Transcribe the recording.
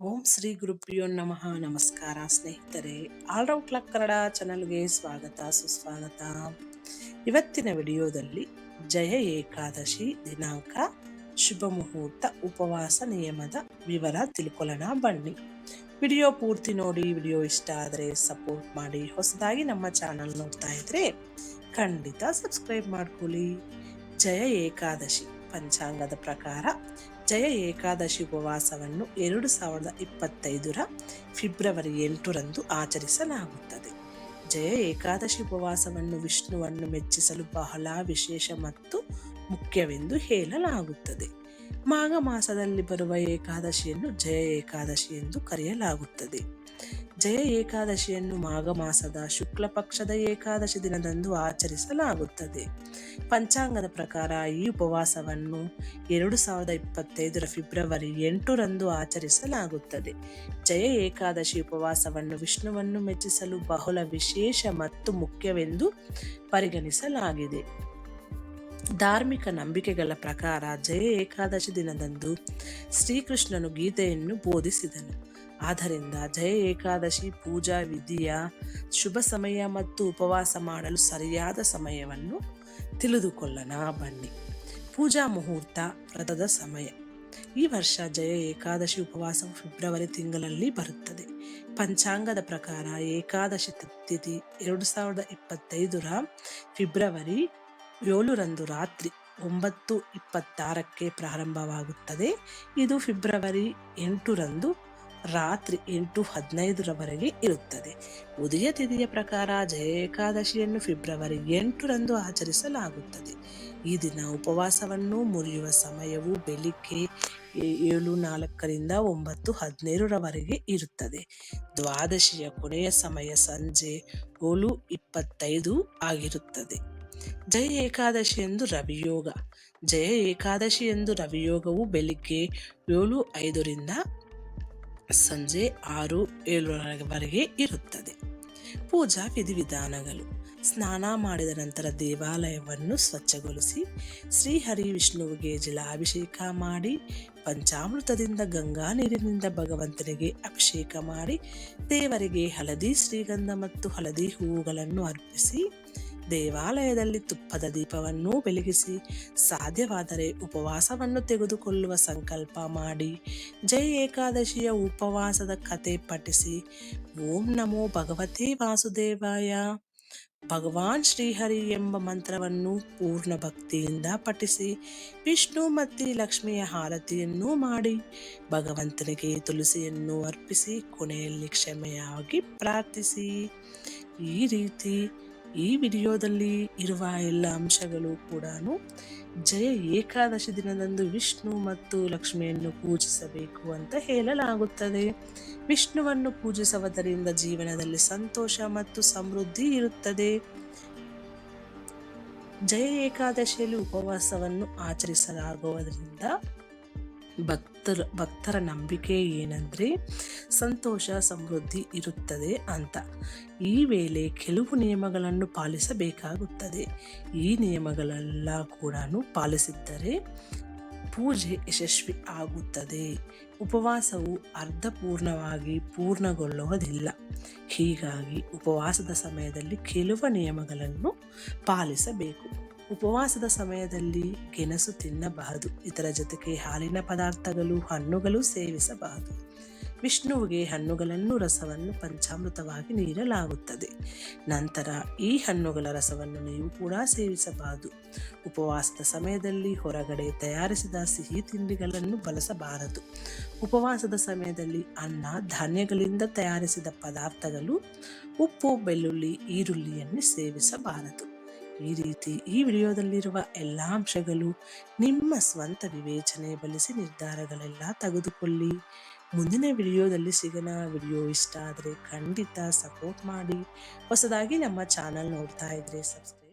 ಓಂ ಶ್ರೀ ಗುರುಪ್ರಿಯೋ ನಮಃ. ನಮಸ್ಕಾರ ಸ್ನೇಹಿತರೆ. ಆಲ್ರೌಟ್ ಕ್ಲಕ್ ಕನ್ನಡ ಚಾನಲ್ಗೆ ಸ್ವಾಗತ, ಸುಸ್ವಾಗತ. ಇವತ್ತಿನ ವಿಡಿಯೋದಲ್ಲಿ ಜಯ ಏಕಾದಶಿ ದಿನಾಂಕ, ಶುಭ ಮುಹೂರ್ತ, ಉಪವಾಸ ನಿಯಮದ ವಿವರ ತಿಳ್ಕೊಳ್ಳೋಣ ಬನ್ನಿ. ವಿಡಿಯೋ ಪೂರ್ತಿ ನೋಡಿ, ವಿಡಿಯೋ ಇಷ್ಟ ಆದರೆ ಸಪೋರ್ಟ್ ಮಾಡಿ, ಹೊಸದಾಗಿ ನಮ್ಮ ಚಾನಲ್ ನೋಡ್ತಾ ಇದ್ರೆ ಖಂಡಿತ ಸಬ್ಸ್ಕ್ರೈಬ್ ಮಾಡ್ಕೊಳ್ಳಿ. ಜಯ ಏಕಾದಶಿ. ಪಂಚಾಂಗದ ಪ್ರಕಾರ ಜಯ ಏಕಾದಶಿ ಉಪವಾಸವನ್ನು ಎರಡು ಸಾವಿರದ ಇಪ್ಪತ್ತೈದರ ಫೆಬ್ರವರಿ ಎಂಟರಂದು ಆಚರಿಸಲಾಗುತ್ತದೆ. ಜಯ ಏಕಾದಶಿ ಉಪವಾಸವನ್ನು ವಿಷ್ಣುವನ್ನು ಮೆಚ್ಚಿಸಲು ಬಹಳ ವಿಶೇಷ ಮತ್ತು ಮುಖ್ಯವೆಂದು ಹೇಳಲಾಗುತ್ತದೆ. ಮಾಘ ಮಾಸದಲ್ಲಿ ಬರುವ ಏಕಾದಶಿಯನ್ನು ಜಯ ಏಕಾದಶಿ ಎಂದು ಕರೆಯಲಾಗುತ್ತದೆ. ಜಯ ಏಕಾದಶಿಯನ್ನು ಮಾಘ ಮಾಸದ ಶುಕ್ಲ ಪಕ್ಷದ ಏಕಾದಶಿ ದಿನದಂದು ಆಚರಿಸಲಾಗುತ್ತದೆ. ಪಂಚಾಂಗದ ಪ್ರಕಾರ ಈ ಉಪವಾಸವನ್ನು ಎರಡು ಸಾವಿರದ ಇಪ್ಪತ್ತೈದರ ಫೆಬ್ರವರಿ ಎಂಟರಂದು ಆಚರಿಸಲಾಗುತ್ತದೆ. ಜಯ ಏಕಾದಶಿ ಉಪವಾಸವನ್ನು ವಿಷ್ಣುವನ್ನು ಮೆಚ್ಚಿಸಲು ಬಹಳ ವಿಶೇಷ ಮತ್ತು ಮುಖ್ಯವೆಂದು ಪರಿಗಣಿಸಲಾಗಿದೆ. ಧಾರ್ಮಿಕ ನಂಬಿಕೆಗಳ ಪ್ರಕಾರ ಜಯ ಏಕಾದಶಿ ದಿನದಂದು ಶ್ರೀಕೃಷ್ಣನು ಗೀತೆಯನ್ನು ಬೋಧಿಸಿದನು. ಆದ್ದರಿಂದ ಜಯ ಏಕಾದಶಿ ಪೂಜಾ ವಿಧಿಯ ಶುಭ ಸಮಯ ಮತ್ತು ಉಪವಾಸ ಮಾಡಲು ಸರಿಯಾದ ಸಮಯವನ್ನು ತಿಳಿದುಕೊಳ್ಳೋಣ. ಬನ್ನಿ. ಪೂಜಾ ಮುಹೂರ್ತ ವ್ರತದ ಸಮಯ. ಈ ವರ್ಷ ಜಯ ಏಕಾದಶಿ ಉಪವಾಸವು ಫೆಬ್ರವರಿ ತಿಂಗಳಲ್ಲಿ ಬರುತ್ತದೆ. ಪಂಚಾಂಗದ ಪ್ರಕಾರ ಏಕಾದಶಿ ತಿಥಿ ಎರಡು ಸಾವಿರದ ಇಪ್ಪತ್ತೈದರ ಫೆಬ್ರವರಿ ಏಳರಂದು ರಾತ್ರಿ ಒಂಬತ್ತು ಇಪ್ಪತ್ತಾರಕ್ಕೆ ಪ್ರಾರಂಭವಾಗುತ್ತದೆ. ಇದು ಫೆಬ್ರವರಿ ಎಂಟರಂದು ರಾತ್ರಿ ಎಂಟು ಹದಿನೈದರವರೆಗೆ ಇರುತ್ತದೆ. ಉದಯ ತಿಥಿಯ ಪ್ರಕಾರ ಜಯ ಏಕಾದಶಿಯನ್ನು ಫೆಬ್ರವರಿ ಎಂಟರಂದು ಆಚರಿಸಲಾಗುತ್ತದೆ. ಈ ದಿನ ಉಪವಾಸವನ್ನು ಮುರಿಯುವ ಸಮಯವು ಬೆಳಿಗ್ಗೆ ಏಳು ನಾಲ್ಕರಿಂದ ಒಂಬತ್ತು ಹದಿನೈದರವರೆಗೆ ಇರುತ್ತದೆ. ದ್ವಾದಶಿಯ ಕೊನೆಯ ಸಮಯ ಸಂಜೆ ಏಳು ಇಪ್ಪತ್ತೈದು ಆಗಿರುತ್ತದೆ. ಜಯ ಏಕಾದಶಿ ಎಂದು ರವಿಯೋಗ. ಜಯ ಏಕಾದಶಿ ಎಂದು ರವಿಯೋಗವು ಬೆಳಿಗ್ಗೆ ಏಳು ಐದರಿಂದ ಸಂಜೆ ಆರು ಏಳರವರೆಗೆ ಇರುತ್ತದೆ. ಪೂಜಾ ವಿಧಿವಿಧಾನಗಳು. ಸ್ನಾನ ಮಾಡಿದ ನಂತರ ದೇವಾಲಯವನ್ನು ಸ್ವಚ್ಛಗೊಳಿಸಿ ಶ್ರೀಹರಿ ವಿಷ್ಣುವಿಗೆ ಜಲಾಭಿಷೇಕ ಮಾಡಿ, ಪಂಚಾಮೃತದಿಂದ ಗಂಗಾ ನೀರಿನಿಂದ ಭಗವಂತನಿಗೆ ಅಭಿಷೇಕ ಮಾಡಿ, ದೇವರಿಗೆ ಹಳದಿ ಶ್ರೀಗಂಧ ಮತ್ತು ಹಳದಿ ಹೂವುಗಳನ್ನು ಅರ್ಪಿಸಿ ದೇವಾಲಯದಲ್ಲಿ ತುಪ್ಪದ ದೀಪವನ್ನು ಬೆಳಗಿಸಿ ಸಾಧ್ಯವಾದರೆ ಉಪವಾಸವನ್ನು ತೆಗೆದುಕೊಳ್ಳುವ ಸಂಕಲ್ಪ ಮಾಡಿ ಜೈ ಏಕಾದಶಿಯ ಉಪವಾಸದ ಕತೆ ಪಠಿಸಿ. ಓಂ ನಮೋ ಭಗವತಿ ವಾಸುದೇವಾಯ. ಭಗವಾನ್ ಶ್ರೀಹರಿ ಎಂಬ ಮಂತ್ರವನ್ನು ಪೂರ್ಣ ಭಕ್ತಿಯಿಂದ ಪಠಿಸಿ, ವಿಷ್ಣು ಮತ್ತು ಲಕ್ಷ್ಮಿಯ ಹಾರತಿಯನ್ನು ಮಾಡಿ, ಭಗವಂತನಿಗೆ ತುಳಸಿಯನ್ನು ಅರ್ಪಿಸಿ, ಕೊನೆಯಲ್ಲಿ ಕ್ಷಮೆಯಾಗಿ ಪ್ರಾರ್ಥಿಸಿ. ಈ ರೀತಿ ಈ ವಿಡಿಯೋದಲ್ಲಿ ಇರುವ ಎಲ್ಲ ಅಂಶಗಳು ಕೂಡ ಜಯ ಏಕಾದಶಿ ದಿನದಂದು ವಿಷ್ಣು ಮತ್ತು ಲಕ್ಷ್ಮಿಯನ್ನು ಪೂಜಿಸಬೇಕು ಅಂತ ಹೇಳಲಾಗುತ್ತದೆ. ವಿಷ್ಣುವನ್ನು ಪೂಜಿಸುವುದರಿಂದ ಜೀವನದಲ್ಲಿ ಸಂತೋಷ ಮತ್ತು ಸಮೃದ್ಧಿ ಇರುತ್ತದೆ. ಜಯ ಏಕಾದಶಿಯಲ್ಲಿ ಉಪವಾಸವನ್ನು ಆಚರಿಸಲಾಗುವುದರಿಂದ ಭಕ್ತರ ಭಕ್ತರ ನಂಬಿಕೆ ಏನಂದ್ರೆ ಸಂತೋಷ, ಸಮೃದ್ಧಿ ಇರುತ್ತದೆ ಅಂತ. ಈ ವೇಳೆ ಕೆಲವು ನಿಯಮಗಳನ್ನು ಪಾಲಿಸಬೇಕಾಗುತ್ತದೆ. ಈ ನಿಯಮಗಳೆಲ್ಲ ಕೂಡ ಪಾಲಿಸಿದ್ದರೆ ಪೂಜೆ ಯಶಸ್ವಿ ಆಗುತ್ತದೆ. ಉಪವಾಸವು ಅರ್ಧಪೂರ್ಣವಾಗಿ ಪೂರ್ಣಗೊಳ್ಳುವುದಿಲ್ಲ. ಹೀಗಾಗಿ ಉಪವಾಸದ ಸಮಯದಲ್ಲಿ ಕೆಲವು ನಿಯಮಗಳನ್ನು ಪಾಲಿಸಬೇಕು. ಉಪವಾಸದ ಸಮಯದಲ್ಲಿ ಗೆಣಸು ತಿನ್ನಬಹುದು. ಇದರ ಜೊತೆಗೆ ಹಾಲಿನ ಪದಾರ್ಥಗಳು, ಹಣ್ಣುಗಳು ಸೇವಿಸಬಹುದು. ವಿಷ್ಣುವಿಗೆ ಹಣ್ಣುಗಳನ್ನು, ರಸವನ್ನು ಪಂಚಾಮೃತವಾಗಿ ನೀಡಲಾಗುತ್ತದೆ. ನಂತರ ಈ ಹಣ್ಣುಗಳ ರಸವನ್ನು ನೀವು ಕೂಡ ಸೇವಿಸಬಹುದು. ಉಪವಾಸದ ಸಮಯದಲ್ಲಿ ಹೊರಗಡೆ ತಯಾರಿಸಿದ ಸಿಹಿ ತಿಂಡಿಗಳನ್ನು ಬಳಸಬಾರದು. ಉಪವಾಸದ ಸಮಯದಲ್ಲಿ ಅನ್ನ, ಧಾನ್ಯಗಳಿಂದ ತಯಾರಿಸಿದ ಪದಾರ್ಥಗಳು, ಉಪ್ಪು, ಬೆಳ್ಳುಳ್ಳಿ, ಈರುಳ್ಳಿಯನ್ನು ಸೇವಿಸಬಾರದು. ಈ ರೀತಿ ಈ ವಿಡಿಯೋದಲ್ಲಿರುವ ಎಲ್ಲ ಅಂಶಗಳು ನಿಮ್ಮ ಸ್ವಂತ ವಿವೇಚನೆ ಬಳಸಿ ನಿರ್ಧಾರಗಳೆಲ್ಲ ತೆಗೆದುಕೊಳ್ಳಿ. ಮುಂದಿನ ವಿಡಿಯೋದಲ್ಲಿ ಸಿಗೋಣ. ವಿಡಿಯೋ ಇಷ್ಟ ಆದರೆ ಖಂಡಿತ ಸಪೋರ್ಟ್ ಮಾಡಿ. ಹೊಸದಾಗಿ ನಮ್ಮ ಚಾನಲ್ ನೋಡ್ತಾ ಇದ್ರೆ ಸಬ್ಸ್ಕ್ರೈಬ್